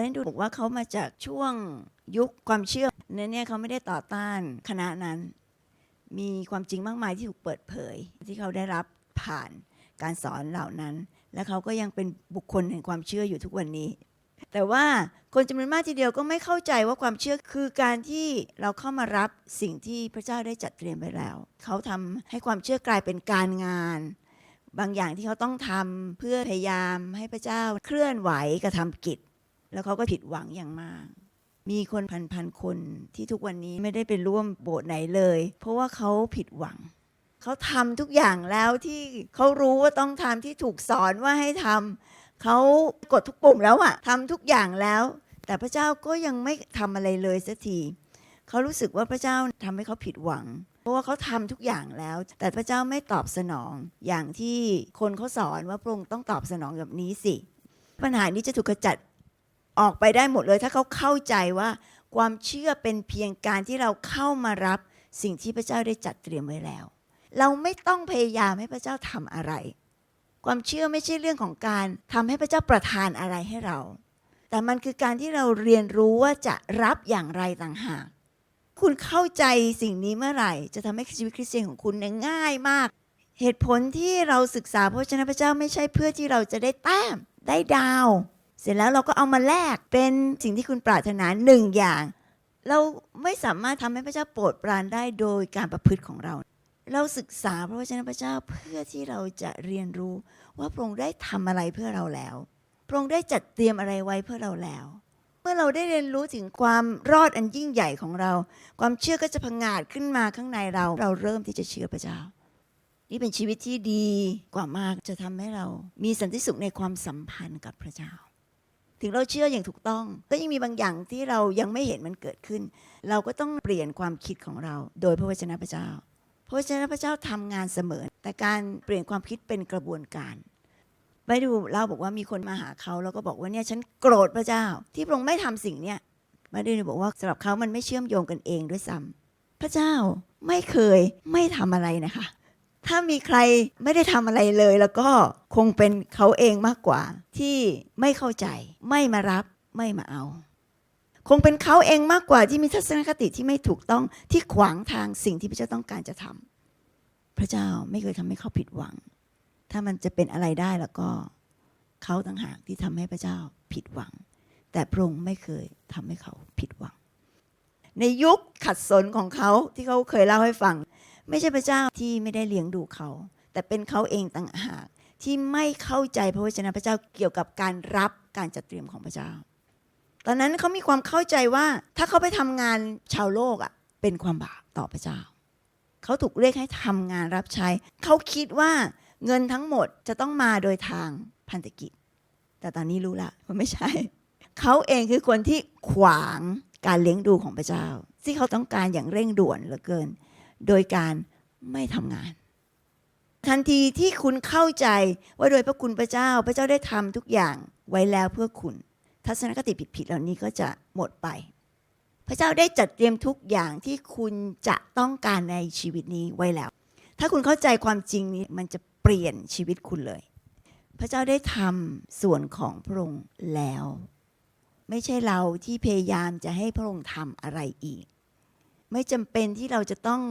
ประเด็นดูบอกว่าเขามาจากช่วงยุคความเชื่อเนี่ยเนี่ยเขาไม่ได้ต่อต้านคณะนั้น มีความจริงมากมายที่ถูกเปิดเผย ที่เขาได้รับผ่านการสอนเหล่านั้น และเขาก็ยังเป็นบุคคลแห่งความเชื่ออยู่ทุกวันนี้ แต่ว่าคนจำนวนมากทีเดียวก็ไม่เข้าใจว่าความเชื่อคือการที่เราเข้ามารับสิ่งที่พระเจ้าได้จัดเตรียมไว้แล้ว เขาทำให้ความเชื่อกลายเป็นการงาน บางอย่างที่เขาต้องทำเพื่อพยายามให้พระเจ้าเคลื่อนไหวกระทำกิจ แล้วเขาก็ผิดหวังอย่างมาก มีคนพันพันคนที่ทุกวันนี้ไม่ได้ไปร่วมโบสถ์ไหนเลย เพราะว่าเขาผิดหวัง เขาทำทุกอย่างแล้วที่เขารู้ว่าต้องทำที่ถูกสอนว่าให้ทำเขากดทุกปุ่มแล้วอะทำทุกอย่างแล้ว แต่พระเจ้าก็ยังไม่ทำอะไรเลยสักทีเขารู้สึกว่าพระเจ้าทำให้เขาผิดหวังเพราะว่าเขาทำทุกอย่างแล้ว แต่พระเจ้าไม่ตอบสนอง อย่างที่คนเขาสอนว่าพระองค์ต้องตอบสนองแบบนี้สิ ปัญหานี้จะถูกกระจัด ออกไปได้หมดเลย ถ้าเขาเข้าใจว่าความเชื่อเป็นเพียงการที่เราเข้ามารับสิ่งที่พระเจ้าได้จัดเตรียมไว้แล้ว เราไม่ต้องพยายามให้พระเจ้าทำอะไร ความเชื่อไม่ใช่เรื่องของการทำให้พระเจ้าประทานอะไรให้เรา แต่มันคือการที่เราเรียนรู้ว่าจะรับอย่างไรต่างหาก คุณเข้าใจสิ่งนี้เมื่อไหร่ จะทำให้ชีวิตคริสเตียนของคุณง่ายมาก เหตุผลที่เราศึกษาพระวจนะพระเจ้าไม่ใช่เพื่อที่เราจะได้แต้มได้ดาว เสร็จแล้วเราก็เอามาแลกเป็นสิ่งที่คุณปรารถนาหนึ่งอย่าง เราไม่สามารถทำให้พระเจ้าโปรดปรานได้โดยการประพฤติของเรา เราศึกษาพระวจนะพระเจ้าเพื่อที่เราจะเรียนรู้ว่าพระองค์ได้ทำอะไรเพื่อเราแล้วพระองค์ได้จัดเตรียมอะไรไว้เพื่อเราแล้ว เมื่อเราได้เรียนรู้ถึงความรอดอันยิ่งใหญ่ของเรา ความเชื่อก็จะพังงาดขึ้นมาข้างในเรา เราเริ่มที่จะเชื่อพระเจ้า นี่เป็นชีวิตที่ดีกว่ามากจะทำให้เรา มีสันติสุขในความสัมพันธ์กับพระเจ้า ถึงเราเชื่ออย่างถูกต้อง ก็ยังมีบางอย่างที่เรายังไม่เห็นมันเกิดขึ้น เราก็ต้องเปลี่ยนความคิดของเรา โดยพระวจนะพระเจ้า พระวจนะพระเจ้าทำงานเสมอ แต่การเปลี่ยนความคิดเป็นกระบวนการไปดูเล่าบอกว่ามีคนมาหาเขาแล้วก็บอกว่าเนี่ยฉันโกรธพระเจ้า ที่พระองค์ไม่ทำสิ่งเนี้ยมาดูบอกว่าสำหรับเขามันไม่เชื่อมโยงกันเองด้วยซ้ำพระเจ้าไม่เคยไม่ทำอะไรนะคะ ถ้ามีใครไม่ได้ทำอะไรเลย แล้วก็คงเป็นเขาเองมากกว่า ที่ไม่เข้าใจ ไม่มารับไม่มาเอา คงเป็นเขาเองมากกว่าที่มีทัศนคติที่ไม่ถูกต้องที่ขวางทางสิ่งที่พระเจ้าต้องการจะทำพระเจ้าไม่เคยทำให้เขาผิดหวัง ถ้ามันจะเป็นอะไรได้แล้วก็ เขาต่างหากที่ทำให้พระเจ้าผิดหวัง แต่พระองค์ไม่เคยทำให้เขาผิดหวัง ในยุคขัดสนของเขาที่เขาเคยเล่าให้ฟัง ไม่ใช่พระเจ้าที่ไม่ได้เลี้ยงดูเขา แต่เป็นเขาเองต่างหาก ที่ไม่เข้าใจพระวจนะพระเจ้าเกี่ยวกับการรับการจัดเตรียมของพระเจ้า ตอนนั้นเขามีความเข้าใจว่าถ้าเขาไปทำงานชาวโลกอะเป็นความบาปต่อพระเจ้า เขาถูกเรียกให้ทำงานรับใช้ เขาคิดว่าเงินทั้งหมดจะต้องมาโดยทางพันธกิจ แต่ตอนนี้รู้ละว่าไม่ใช่ เขาเองคือคนที่ขวางการเลี้ยงดูของพระเจ้า ที่เขาต้องการอย่างเร่งด่วนเหลือเกิน โดยการไม่ทำงาน ทันทีที่คุณเข้าใจว่าโดยพระคุณพระเจ้าพระเจ้าได้ทำทุกอย่างไว้แล้วเพื่อคุณ ทัศนคติผิดๆเหล่านี้ก็จะหมดไป พระเจ้าได้จัดเตรียมทุกอย่างที่คุณจะต้องการในชีวิตนี้ไว้แล้ว ถ้าคุณเข้าใจความจริงนี้มันจะเปลี่ยนชีวิตคุณเลย พระเจ้าได้ทำส่วนของพระองค์แล้ว ไม่ใช่เราที่พยายามจะให้พระองค์ทำอะไรอีก ไม่จำเป็นที่เราจะต้อง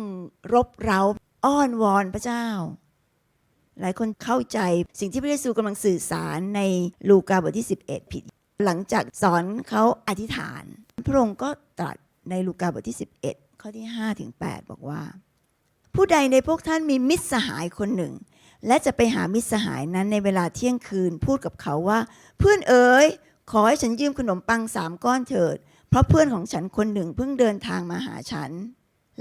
รบเร้าอ้อนวอนพระเจ้า หลายคนเข้าใจสิ่งที่พระเยซูกำลังสื่อสารในลูกาบทที่ 11 ผิด หลังจากสอนเขาอธิษฐาน พระองค์ก็ตรัสในลูกาบทที่ 11 ข้อที่5ถึง8บอกว่า ผู้ใดในพวกท่านมีมิตรสหายคนหนึ่ง และจะไปหามิตรสหายนั้นในเวลาเที่ยงคืนพูดกับเขาว่า เพื่อนเอ๋ยขอให้ฉันยืมขนมปังสามก้อนเถิด เพราะเพื่อนของฉันคนหนึ่งเพิ่งเดินทางมาหาฉัน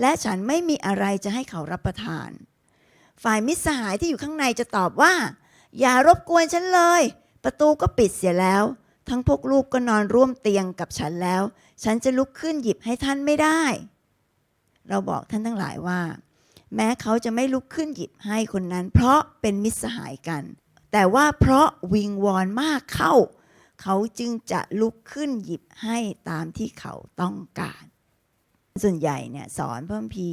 และฉันไม่มีอะไรจะให้เขารับประทาน ฝ่ายมิตรสหายที่อยู่ข้างในจะตอบว่า อย่ารบกวนฉันเลย ประตูก็ปิดเสียแล้ว ทั้งพวกลูกก็นอนร่วมเตียงกับฉันแล้ว ฉันจะลุกขึ้นหยิบให้ท่านไม่ได้ เราบอกท่านทั้งหลายว่า แม้เขาจะไม่ลุกขึ้นหยิบให้คนนั้น เพราะเป็นมิตรสหายกัน แต่ว่าเพราะวิงวอนมากเข้า เขาจึงจะลุกขึ้นหยิบให้ตามที่เขาต้องการ ส่วนใหญ่เนี่ยสอนพระพี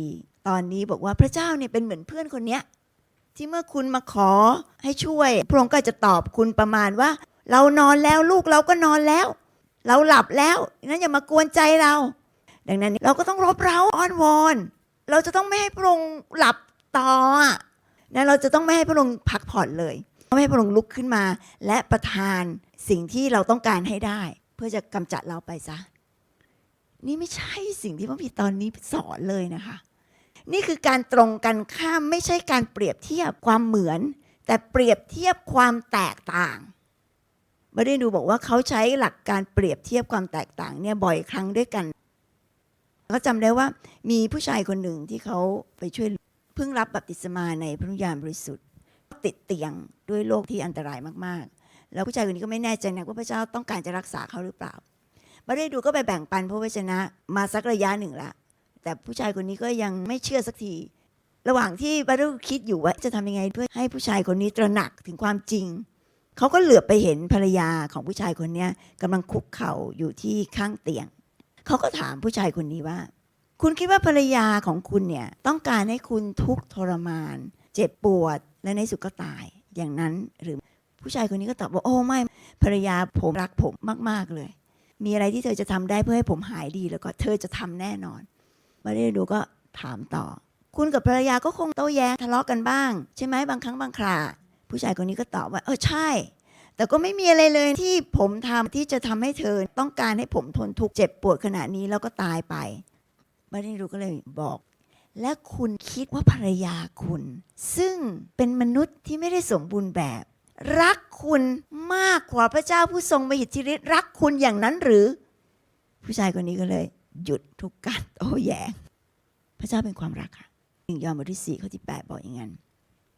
ตอนนี้บอกว่าพระเจ้าเนี่ยเป็นเหมือนเพื่อนคนเนี้ยที่เมื่อคุณมาขอให้ช่วย พระองค์ก็จะตอบคุณประมาณว่า เรานอนแล้วลูกเราก็นอนแล้ว เราหลับแล้วนั้นอย่ามากวนใจเรา ดังนั้นเราก็ต้องรบเร้าอ้อนวอน เราจะต้องไม่ให้พระองค์หลับต่ออะนะเราจะต้องไม่ให้พระองค์พักผ่อนเลยไม่ให้พระองค์ลุกขึ้นมา และประทาน สิ่งที่เราต้องการให้ได้ เพื่อจะกำจัดเราไปซะ นี่ไม่ใช่สิ่งที่พระพีตอนนี้สอนเลยนะคะ นี่คือการตรงกันข้ามไม่ใช่การเปรียบเทียบความเหมือน แต่เปรียบเทียบความแตกต่างม่ได้ดูบอกว่าเขาใช้หลักการเปรียบเทียบความแตกต่างเนี่ยบ่อยครั้งด้วยกันก็จำได้ว่ามีผู้ชายคนหนึ่งที่เขาไปช่วยเพิ่งรับบัพติศมาในพระวิญาณบริสุทธิ์ ติดเตียงด้วยโรคที่อันตรายมาก แล้วผู้ชายคนนี้ก็ไม่แน่ใจนะว่าพระเจ้าต้องการจะรักษาเขาหรือเปล่าม่ได้ดูก็ไปแบ่งปันพระวจนะมาสักระยะหนึ่งละแต่ผู้ชายคนนี้ก็ยังไม่เชื่อสักที ระหว่างที่บารุคิดอยู่ว่าจะทำยังไงเพื่อให้ผู้ชายคนนี้ตระหนักถึงความจริง เขาก็เหลือบไปเห็นภรรยาของผู้ชายคนนี้ยกำลังคุกเข่าอยู่ที่ข้างเตียง เขาก็ถามผู้ชายคนนี้ว่า คุณคิดว่าภรรยาของคุณเนี่ยต้องการให้คุณทุกข์ทรมาน เจ็บปวดและในสุดก็ตายอย่างนั้นหรือ ผู้ชายคนนี้ก็ตอบว่าโอ้ไม่ภรรยาผมรักผมมาก ๆเลย มีอะไรที่เธอจะทำได้เพื่อให้ผมหายดีแล้วก็เธอจะทำแน่นอนมาได้ดูก็ถามต่อ คุณกับภรรยาก็คงโต้แย้งทะเลาะกันบ้าง ใช่ไหมบางครั้งบางครา ผู้ชายคนนี้ก็ตอบว่า เออใช่ แต่ก็ไม่มีอะไรเลยที่ผมทำที่จะทำให้เธอต้องการให้ผมทนทุกข์เจ็บปวดขนาดนี้แล้วก็ตายไปมาได้ดูก็เลยบอกและคุณคิดว่าภรรยาคุณ ซึ่งเป็นมนุษย์ที่ไม่ได้สมบูรณ์แบบ รักคุณมากกว่าพระเจ้าผู้ทรงมหิทธิฤทธิ์รักคุณอย่างนั้นหรือ ผู้ชายคนนี้ก็เลย หยุดทุกการโต้แย้งพระเจ้าเป็นความรักค่ะหนึ่งยอห์นบทที่สี่ข้อที่แปดบอกอย่างนั้น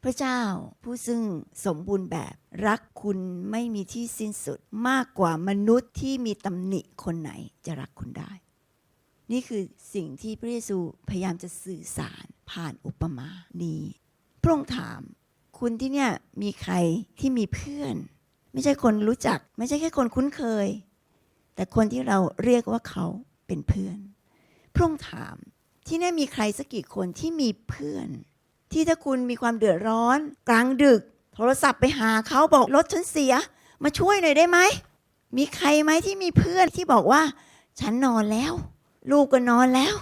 พระเจ้าผู้ซึ่งสมบูรณ์แบบ รักคุณไม่มีที่สิ้นสุดมากกว่ามนุษย์ที่มีตำหนิคนไหนจะรักคุณได้ นี่คือสิ่งที่พระเยซูพยายามจะสื่อสารผ่านอุปมานี้พระองค์ถาม คุณที่เนี่ยมีใครที่มีเพื่อน ไม่ใช่คนรู้จัก ไม่ใช่แค่คนคุ้นเคย แต่คนที่เราเรียกว่าเขาเป็นเพื่อน พระองถามที่นี่มีใครสักกี่คนที่มีเพื่อน ที่ถ้าคุณมีความเดือดร้อน กลางดึก โทรศัพท์ไปหาเขาบอกรถฉันเสีย มาช่วยหน่อยได้ไหมมีใครไหมที่มีเพื่อนที่บอกว่า ฉันนอนแล้ว ลูกก็นอนแล้ว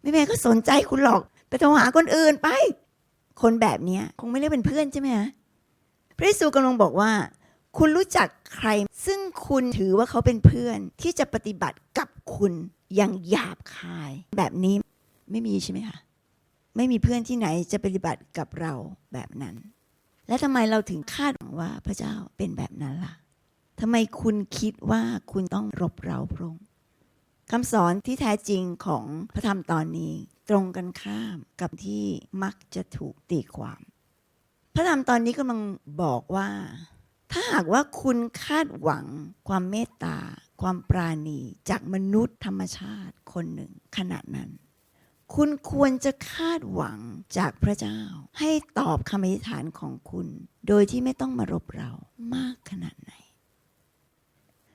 ไม่แม่ก็สนใจคุณหรอก ไปโทรหาคนอื่นไป คนแบบนี้คงไม่เรียกเป็นเพื่อนใช่ไหมฮะพระเยซูกำลังบอกว่า คุณรู้จักใคร ซึ่งคุณถือว่าเขาเป็นเพื่อนที่จะปฏิบัติกับคุณอย่างหยาบคาย แบบนี้ไม่มีใช่ไหมคะไม่มีเพื่อนที่ไหนจะปฏิบัติกับเราแบบนั้น และทำไมเราถึงคาดหวังว่าพระเจ้าเป็นแบบนั้นล่ะทำไมคุณคิดว่าคุณต้องรบเราพระองค์ คำสอนที่แท้จริงของพระธรรมตอนนี้ ตรงกันข้ามกับที่มักจะถูกตีความ พระธรรมตอนนี้กำลังบอกว่า ถ้าหากว่าคุณคาดหวัง ความเมตตา ความปราณีจากมนุษย์ธรรมชาติคนหนึ่งขนาดนั้น คุณควรจะคาดหวังจากพระเจ้า ให้ตอบคำอธิษฐานของคุณ โดยที่ไม่ต้องมารบเรามากขนาดไหน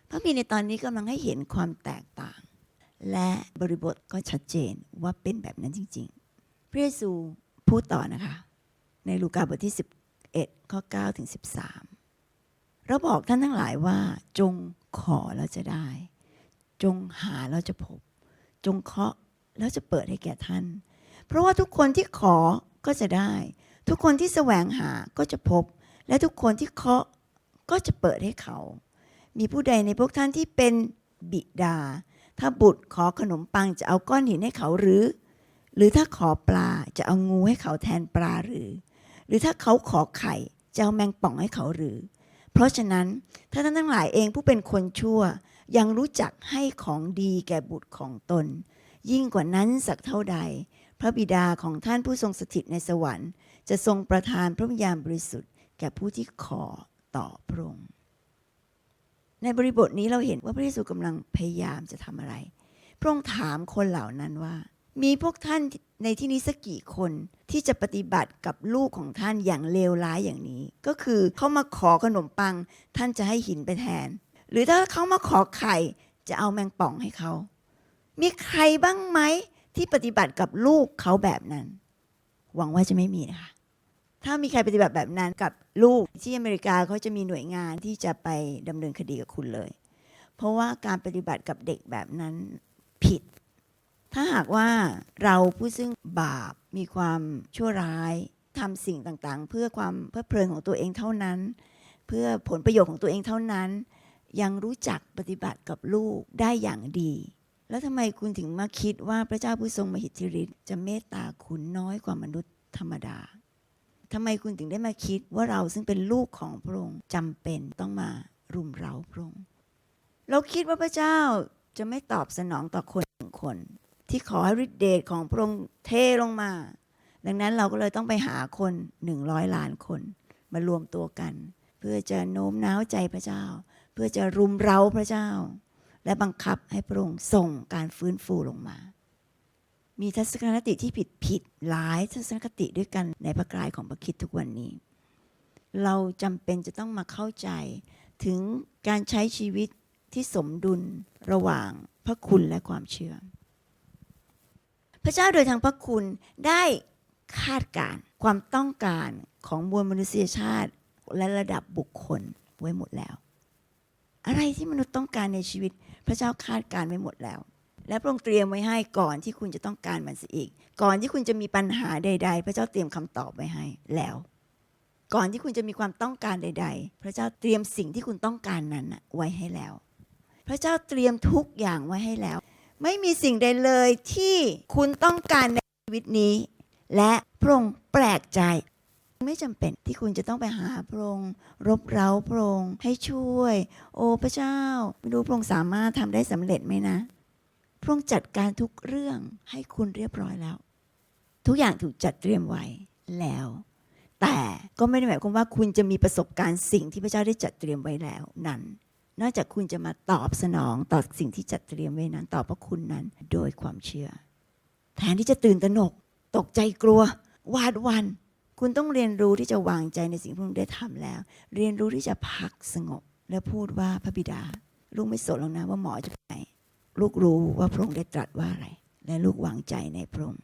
พระพีในตอนนี้กำลังให้เห็นความแตกต่าง และบริบทก็ชัดเจนว่าเป็นแบบนั้นจริงๆ พระเยซูพูดต่อนะคะ ในลูกาบทที่ 11 ข้อ 9 ถึง 13 เราบอกท่านทั้งหลายว่าจงขอแล้วจะได้ จงหาแล้วจะพบ จงเคาะแล้วจะเปิดให้แก่ท่าน เพราะว่าทุกคนที่ขอก็จะได้ ทุกคนที่แสวงหาก็จะพบ และทุกคนที่เคาะก็จะเปิดให้เขา มีผู้ใดในพวกท่านที่เป็นบิดา ถ้าบุตรขอขนมปังจะเอาก้อนหินให้เขาหรือ หรือถ้าขอปลาจะเอางูให้เขาแทนปลาหรือ หรือถ้าเขาขอไข่จะเอาแมงป่องให้เขาหรือ เพราะฉะนั้นถ้าท่านทั้งหลายเองผู้เป็นคนชั่ว ยังรู้จักให้ของดีแก่บุตรของตน ยิ่งกว่านั้นสักเท่าใด พระบิดาของท่านผู้ทรงสถิตในสวรรค์ จะทรงประทานพระวิญญาณบริสุทธิ์แก่ผู้ที่ขอต่อพระองค์ ในบริบทนี้เราเห็นว่าพระเยซูกำลังพยายามจะทำอะไร พระองค์ถามคนเหล่านั้นว่า มีพวกท่านในที่นี้สักกี่คนที่จะปฏิบัติกับลูกของท่านอย่างเลวร้ายอย่างนี้ ก็คือเขามาขอขนมปัง ท่านจะให้หินไปแทน หรือถ้าเขามาขอไข่จะเอาแมงป่องให้เขา มีใครบ้างไหมที่ปฏิบัติกับลูกเขาแบบนั้น หวังว่าจะไม่มีนะคะ ถ้ามีใครปฏิบัติแบบนั้นกับลูกที่อเมริกาเขาจะมีหน่วยงานที่จะไปดำเนินคดีกับคุณเลย เพราะว่าการปฏิบัติกับเด็กแบบนั้นผิด ถ้าหากว่าเราผู้ซึ่งบาปมีความชั่วร้ายทำสิ่งต่างๆ เพื่อความเพลิดเพลินของตัวเองเท่านั้น เพื่อผลประโยชน์ของตัวเองเท่านั้น ยังรู้จักปฏิบัติกับลูกได้อย่างดี แล้วทำไมคุณถึงมาคิดว่าพระเจ้าผู้ทรงมหิทธิฤทธิ์จะเมตตาคุณน้อยกว่ามนุษย์ธรรมดา ทำไมคุณถึงได้มาคิดว่าเราซึ่งเป็นลูกของพระองค์จำเป็นต้องมารุมเร้าพระองค์เราคิดว่าพระเจ้าจะไม่ตอบสนองต่อคนหนึ่งคน ที่ขอให้ฤทธิเดชของพระองค์เทลงมา ดังนั้นเราก็เลยต้องไปหาคนหนึ่งร้อยล้านคนมารวมตัวกัน เพื่อจะโน้มน้าวใจพระเจ้า เพื่อจะรุมเร้าพระเจ้า และบังคับให้พระองค์ส่งการฟื้นฟูลงมา มีทัศนคติที่ผิดผิดๆหลายทัศนคติด้วยกันในพระกายของพระคิดทุกวันนี้ เราจำเป็นจะต้องมาเข้าใจถึงการใช้ชีวิตที่สมดุลระหว่างพระคุณและความเชื่อ พระเจ้าโดยทางพระคุณได้คาดการณ์ความต้องการของมวลมนุษยชาติและระดับบุคคลไว้หมดแล้ว อะไรที่มนุษย์ต้องการในชีวิต พระเจ้าคาดการณ์ไว้หมดแล้ว และพระองค์เตรียมไว้ให้ก่อนที่คุณจะต้องการมันเสียอีก ก่อนที่คุณจะมีปัญหาใด ๆ พระเจ้าเตรียมคำตอบไว้ให้แล้ว ก่อนที่คุณจะมีความต้องการใด ๆ พระเจ้าเตรียมสิ่งที่คุณต้องการนั้นไว้ให้แล้ว พระเจ้าเตรียมทุกอย่างไว้ให้แล้ว ไม่มีสิ่งใดเลยที่คุณต้องการในชีวิตนี้ และพระองค์แปลกใจ ไม่จำเป็นที่คุณจะต้องไปหาพระองค์รบเร้าพระองค์ให้ช่วย โอ้พระเจ้าไม่รู้พระองค์สามารถทำได้สำเร็จไหมนะ พระองค์จัดการทุกเรื่องให้คุณเรียบร้อยแล้ว ทุกอย่างถูกจัดเตรียมไว้แล้ว แต่ก็ไม่ได้หมายความว่าคุณจะมีประสบการณ์สิ่งที่พระเจ้าได้จัดเตรียมไว้แล้วนั้น นอกจากคุณจะมาตอบสนองต่อสิ่งที่จัดเตรียมไว้นั้นต่อพระคุณนั้นโดยความเชื่อ แทนที่จะตื่นตระหนก ตกใจกลัววาดวัน คุณต้องเรียนรู้ที่จะวางใจในสิ่งที่พระองค์ได้ทำแล้ว เรียนรู้ที่จะพักสงบ และพูดว่าพระบิดาลูกไม่สนหรอกนะว่าหมอจะไปไหน ลูกรู้ว่าพระองค์ได้ตรัสว่าอะไร และลูกวางใจในพระองค์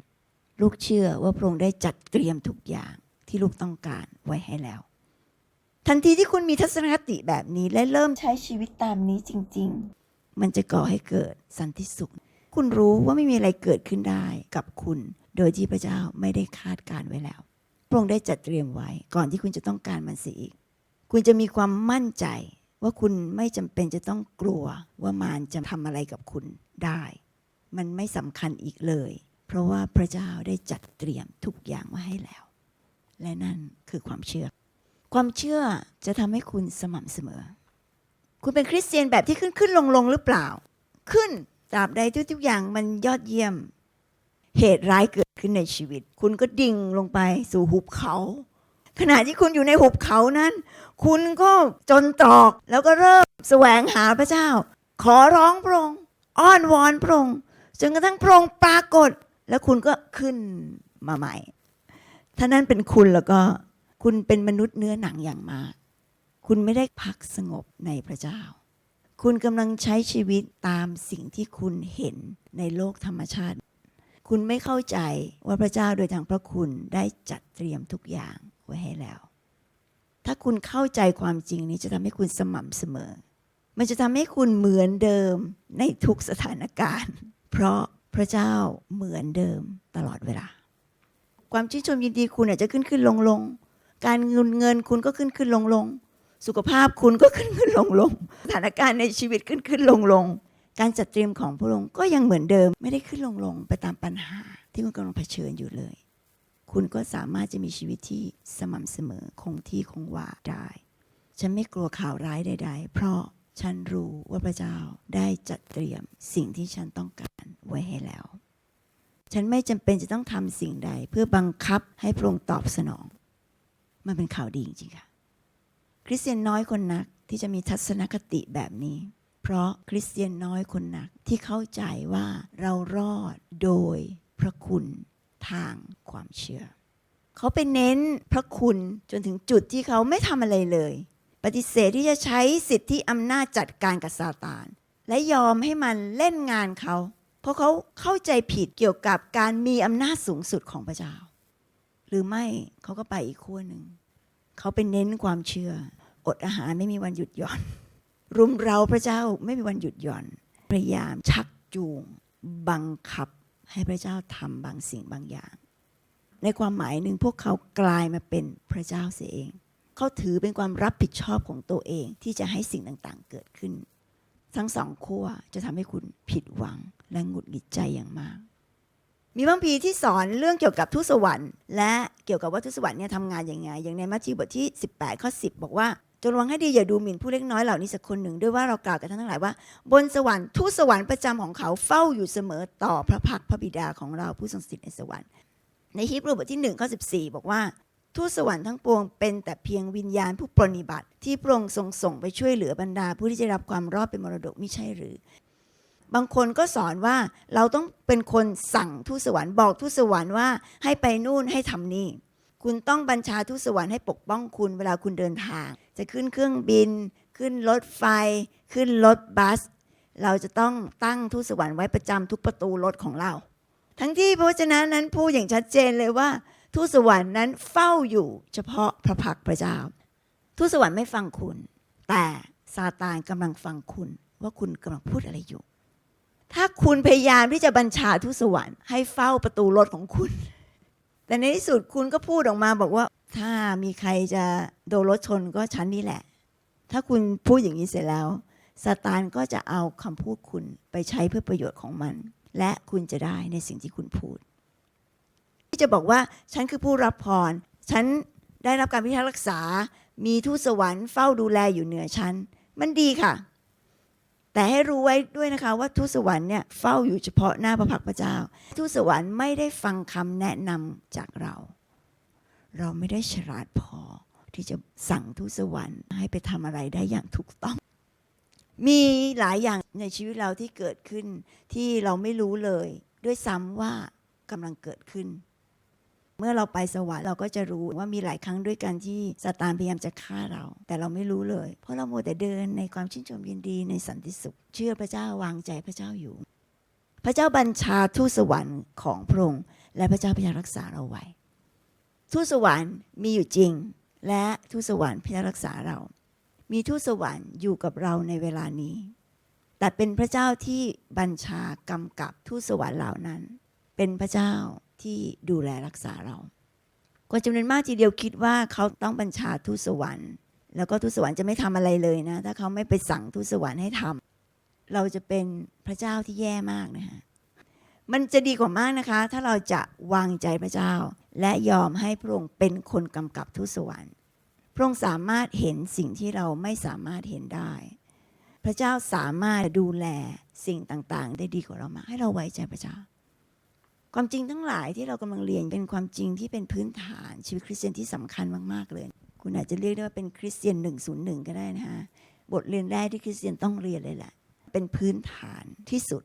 ลูกเชื่อว่าพระองค์ได้จัดเตรียมทุกอย่างที่ลูกต้องการไว้ให้แล้ว ทันทีที่คุณมีทัศนคติแบบนี้และเริ่มใช้ชีวิตตามนี้จริง ๆ มันจะก่อให้เกิดสันติสุข คุณรู้ว่าไม่มีอะไรเกิดขึ้นได้กับคุณ โดยที่พระเจ้าไม่ได้คาดการไว้แล้ว พระองค์ได้จัดเตรียมไว้ก่อนที่คุณจะต้องการมันเสียอีก คุณจะมีความมั่นใจ ว่าคุณไม่จำเป็นจะต้องกลัวว่ามารจะทำอะไรกับคุณได้ มันไม่สำคัญอีกเลย เพราะว่าพระเจ้าได้จัดเตรียมทุกอย่างมาให้แล้ว และนั่นคือความเชื่อ ความเชื่อจะทำให้คุณสม่ำเสมอ คุณเป็นคริสเตียนแบบที่ขึ้นขึ้นลงลงหรือเปล่า ขึ้นตราบใดทุกๆอย่างมันยอดเยี่ยม เหตุร้ายเกิดขึ้นในชีวิต คุณก็ดิ่งลงไปสู่หุบเขา ขณะที่คุณอยู่ในหุบเขานั้น คุณก็จนตรอกแล้วก็เริ่มแสวงหาพระเจ้า ขอร้องพระองค์อ้อนวอนพระองค์จนกระทั่งพระองค์ปรากฏ แล้วคุณก็ขึ้นมาใหม่ ถ้านั่นเป็นคุณแล้วก็คุณเป็นมนุษย์เนื้อหนังอย่างมาก คุณไม่ได้พักสงบในพระเจ้า คุณกำลังใช้ชีวิตตามสิ่งที่คุณเห็นในโลกธรรมชาติ คุณไม่เข้าใจว่าพระเจ้าโดยทางพระคุณได้จัดเตรียมทุกอย่างไว้ให้แล้ว ถ้าคุณเข้าใจความจริงนี้จะทำให้คุณสม่ำเสมอ มันจะทำให้คุณเหมือนเดิมในทุกสถานการณ์ เพราะพระเจ้าเหมือนเดิมตลอดเวลา ความชื่นชมยินดีคุณอาจจะขึ้นขึ้นลงลงการเงินเงินคุณก็ขึ้นขึ้นลงลงสุขภาพคุณก็ขึ้นขึ้นลงลงสถานการณ์ในชีวิตขึ้นขึ้นลงลงการจัดเตรียมของพระองค์ก็ยังเหมือนเดิมไม่ได้ขึ้นลงลงไปตามปัญหาที่คุณกำลังเผชิญอยู่เลย คุณก็สามารถจะมีชีวิตที่สม่ำเสมอคงที่คงวาได้ ฉันไม่กลัวข่าวร้ายใด ๆ เพราะฉันรู้ว่าพระเจ้าได้จัดเตรียมสิ่งที่ฉันต้องการไว้ให้แล้ว ฉันไม่จำเป็นจะต้องทำสิ่งใด เพื่อบังคับให้พระองค์ตอบสนอง มันเป็นข่าวดีจริงๆค่ะ คริสเตียนน้อยคนนักที่จะมีทัศนคติแบบนี้ เพราะคริสเตียนน้อยคนนักที่เข้าใจว่าเรารอดโดยพระคุณ ทางความเชื่อ เขาไปเน้นพระคุณจนถึงจุดที่เขาไม่ทำอะไรเลย ปฏิเสธที่จะใช้สิทธิอำนาจจัดการกับซาตานและยอมให้มันเล่นงานเขา เพราะเขาเข้าใจผิดเกี่ยวกับการมีอำนาจสูงสุดของพระเจ้า หรือไม่เขาก็ไปอีกขั้วหนึ่ง เขาไปเน้นความเชื่อ อดอาหารไม่มีวันหยุดหย่อน รุมเราพระเจ้าไม่มีวันหยุดหย่อน พยายามชักจูง บังคับ ให้พระเจ้าทำบางสิ่งบางอย่าง ในความหมายหนึ่งพวกเขากลายมาเป็นพระเจ้าเสียเอง เขาถือเป็นความรับผิดชอบของตัวเองที่จะให้สิ่งต่างๆเกิดขึ้น ทั้งสองขั้วจะทำให้คุณผิดหวังและหงุดหงิดใจอย่างมาก มีบางพีที่สอนเรื่องเกี่ยวกับทูตสวรรค์และเกี่ยวกับว่าทูตสวรรค์เนี่ยทำงานยังไง อย่างในมัทธิวบทที่ 18ข้อ10 บอกว่า จงระวังให้ดีอย่าดูหมิ่นผู้เล็กน้อยเหล่านี้สักคนหนึ่งด้วยว่าเรากล่าวกับท่านทั้งหลายว่า บนสวรรค์ทูตสวรรค์ประจำของเขาเฝ้าอยู่เสมอต่อพระพักพระบิดาของเราผู้ทรงสถิตในสวรรค์ ในฮีบรูบทที่1ข้อ14 บอกว่าทูตสวรรค์ทั้งปวงเป็นแต่เพียงวิญญาณผู้ปรนนิบัติ ที่พระองค์ทรงส่งไปช่วยเหลือบรรดา ผู้ที่จะรับความรอดเป็นมรดกไมิใช่หรือ บางคนก็สอนว่าเราต้องเป็นคนสั่งทูตสวรรค์บอกทูตสวรรค์ว่าให้ไปนู่นให้ทำนี่ คุณต้องบัญชาทูตสวรรค์ให้ปกป้องคุณเวลาคุณเดินทาง จะขึ้นเครื่องบิน ขึ้นรถไฟ ขึ้นรถบัส เราจะต้องตั้งทูตสวรรค์ไว้ประจำทุกประตูรถของเรา ทั้งที่พระวจนะนั้นพูดอย่างชัดเจนเลยว่า ทูตสวรรค์นั้นเฝ้าอยู่เฉพาะพระพักตร์พระเจ้า ทูตสวรรค์ไม่ฟังคุณ แต่ซาตานกำลังฟังคุณว่าคุณกำลังพูดอะไรอยู่ ถ้าคุณพยายามที่จะบัญชาทูตสวรรค์ให้เฝ้าประตูรถของคุณ แต่ในที่สุดคุณก็พูดออกมาบอกว่า ถ้ามีใครจะโดนรถชนก็ฉันนี่แหละ ถ้าคุณพูดอย่างนี้เสร็จแล้วซาตานก็จะเอาคำพูดคุณไปใช้เพื่อประโยชน์ของมัน และคุณจะได้ในสิ่งที่คุณพูด ที่จะบอกว่าฉันคือผู้รับพร ฉันได้รับการพิทักษ์รักษา มีทูตสวรรค์เฝ้าดูแลอยู่เหนือฉัน มันดีค่ะ แต่ให้รู้ไว้ด้วยนะคะว่าทูตสวรรค์เนี่ยเฝ้าอยู่เฉพาะหน้าพระพักตร์พระเจ้า ทูตสวรรค์ไม่ได้ฟังคำแนะนำจากเรา เราไม่ได้ฉลาดพอที่จะสั่งทูตสวรรค์ให้ไปทำอะไรได้อย่างถูกต้อง มีหลายอย่างในชีวิตเราที่เกิดขึ้นที่เราไม่รู้เลย ด้วยซ้ำว่ากำลังเกิดขึ้น เมื่อเราไปสวรรค์เราก็จะรู้ว่ามีหลายครั้งด้วยกันที่ซาตานพยายามจะฆ่าเรา แต่เราไม่รู้เลย เพราะเราโมแต่เดินในความชื่นชมยินดีในสันติสุข เชื่อพระเจ้าวางใจพระเจ้าอยู่ พระเจ้าบัญชาทูตสวรรค์ของพระองค์และพระเจ้าพยายามรักษาเราไว้ทูตสวรรค์มีอยู่จริง และทูตสวรรค์พยายามรักษาเรา มีทูตสวรรค์อยู่กับเราในเวลานี้ แต่เป็นพระเจ้าที่บัญชากำกับทูตสวรรค์เหล่านั้น เป็นพระเจ้า ที่ดูแลรักษาเราคนจำนวนมากทีเดียวคิดว่าเขาต้องบัญชาทูตสวรรค์ แล้วก็ทูตสวรรค์จะไม่ทำอะไรเลยนะ ถ้าเขาไม่ไปสั่งทูตสวรรค์ให้ทำเราจะเป็นพระเจ้าที่แย่มากนะฮะมันจะดีกว่ามากนะคะ ถ้าเราจะวางใจพระเจ้า และยอมให้พระองค์เป็นคนกำกับทูตสวรรค์พระองค์สามารถเห็นสิ่งที่เราไม่สามารถเห็นได้ พระเจ้าสามารถดูแลสิ่งต่างๆ ได้ดีกว่าเรามากให้เราไว้ใจพระเจ้า ความจริงทั้งหลายที่เรากำลังเรียนเป็นความจริงที่เป็นพื้นฐานชีวิตคริสเตียนที่สำคัญมากๆเลย คุณอาจจะเรียกได้ว่าเป็นคริสเตียน101 ก็ได้นะฮะบทเรียนแรกที่คริสเตียนต้องเรียนเลยแหละเป็นพื้นฐานที่สุด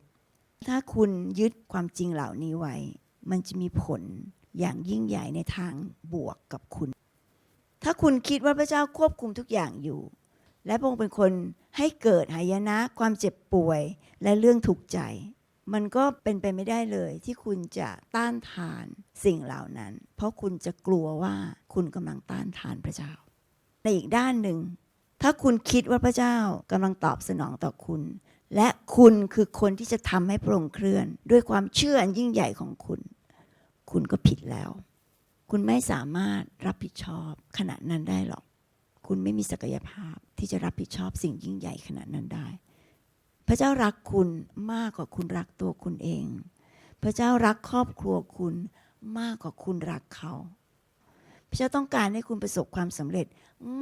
ถ้าคุณยึดความจริงเหล่านี้ไว้ มันจะมีผลอย่างยิ่งใหญ่ในทางบวกกับคุณ ถ้าคุณคิดว่าพระเจ้าควบคุมทุกอย่างอยู่ และพระองค์เป็นคนให้เกิดหายนะความเจ็บป่วยและเรื่องทุกข์ใจ มันก็เป็นไปไม่ได้เลยที่คุณจะต้านทานสิ่งเหล่านั้น เพราะคุณจะกลัวว่าคุณกำลังต้านทานพระเจ้า ในอีกด้านหนึ่ง ถ้าคุณคิดว่าพระเจ้ากำลังตอบสนองต่อคุณ และคุณคือคนที่จะทำให้พระองค์เคลื่อน ด้วยความเชื่ออันยิ่งใหญ่ของคุณ คุณก็ผิดแล้ว คุณไม่สามารถรับผิดชอบขณะนั้นได้หรอก คุณไม่มีศักยภาพที่จะรับผิดชอบสิ่งยิ่งใหญ่ขนาดนั้นได้ พระเจ้ารักคุณมากกว่าคุณรักตัวคุณเอง พระเจ้ารักครอบครัวคุณมากกว่าคุณรักเขา พระเจ้าต้องการให้คุณประสบความสำเร็จ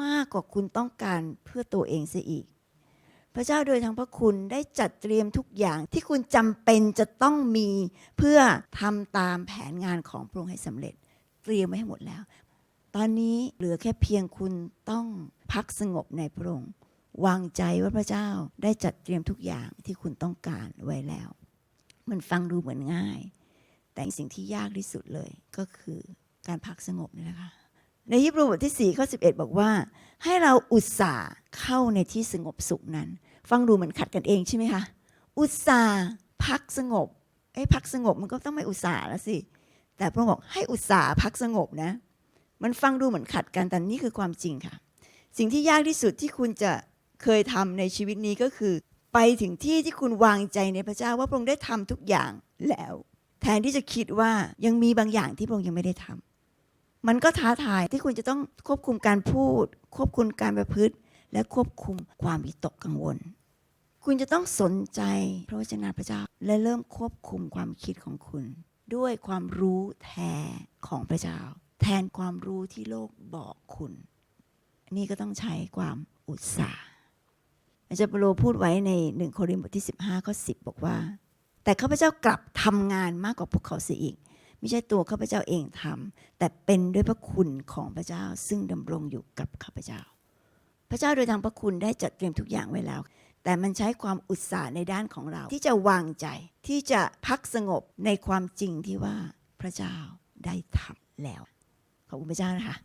มากกว่าคุณต้องการเพื่อตัวเองเสียอีก พระเจ้าโดยทางพระคุณได้จัดเตรียมทุกอย่างที่คุณจำเป็นจะต้องมีเพื่อทำตามแผนงานของพระองค์ให้สำเร็จ เตรียมไว้ให้หมดแล้ว ตอนนี้เหลือแค่เพียงคุณต้องพักสงบในพระองค์ วางใจว่าพระเจ้าได้จัดเตรียมทุกอย่างที่คุณต้องการไว้แล้ว มันฟังดูเหมือนง่าย แต่สิ่งที่ยากที่สุดเลยก็คือการพักสงบนี่แหละค่ะในฮิบรูบทที่4ข้อ11 บอกว่า ให้เราอุตส่าห์เข้าในที่สงบสุขนั้น ฟังดูเหมือนขัดกันเองใช่ไหมคะอุตส่าห์พักสงบเอ้พักสงบมันก็ต้องไม่อุตส่าห์แล้วสิแต่พระองค์บอกให้อุตส่าห์พักสงบนะ มันฟังดูเหมือนขัดกันแต่นี่คือความจริงค่ะ สิ่งที่ยากที่สุดที่คุณจะ เคยทำในชีวิตนี้ก็คือ ไปถึงที่ที่คุณวางใจในพระเจ้าว่าพระองค์ได้ทำทุกอย่างแล้ว แทนที่จะคิดว่ายังมีบางอย่างที่พระองค์ยังไม่ได้ทำมันก็ท้าทายที่คุณจะต้องควบคุมการพูด ควบคุมการประพฤติ และควบคุมความวิตกกังวล คุณจะต้องสนใจพระวจนะพระเจ้าและเริ่มควบคุมความคิดของคุณ ด้วยความรู้แท้ของพระเจ้า แทนความรู้ที่โลกบอกคุณนี่ก็ต้องใช้ความอุตสาห์ อาจารย์เปโลพูดไว้ในหนึ่งโครินธ์บทที่ 15ข้อ10 บอกว่า แต่ข้าพเจ้ากลับทำงานมากกว่าพวกเขาเสียอีก ไม่ใช่ตัวข้าพเจ้าเองทำแต่เป็นด้วยพระคุณของพระเจ้าซึ่งดำรงอยู่กับข้าพเจ้า พระเจ้าโดยทางพระคุณได้จัดเตรียมทุกอย่างไว้แล้ว แต่มันใช้ความอุตสาห์ในด้านของเรา ที่จะวางใจที่จะพักสงบในความจริงที่ว่าพระเจ้าได้ทำแล้วขอบคุณพระเจ้านะคะ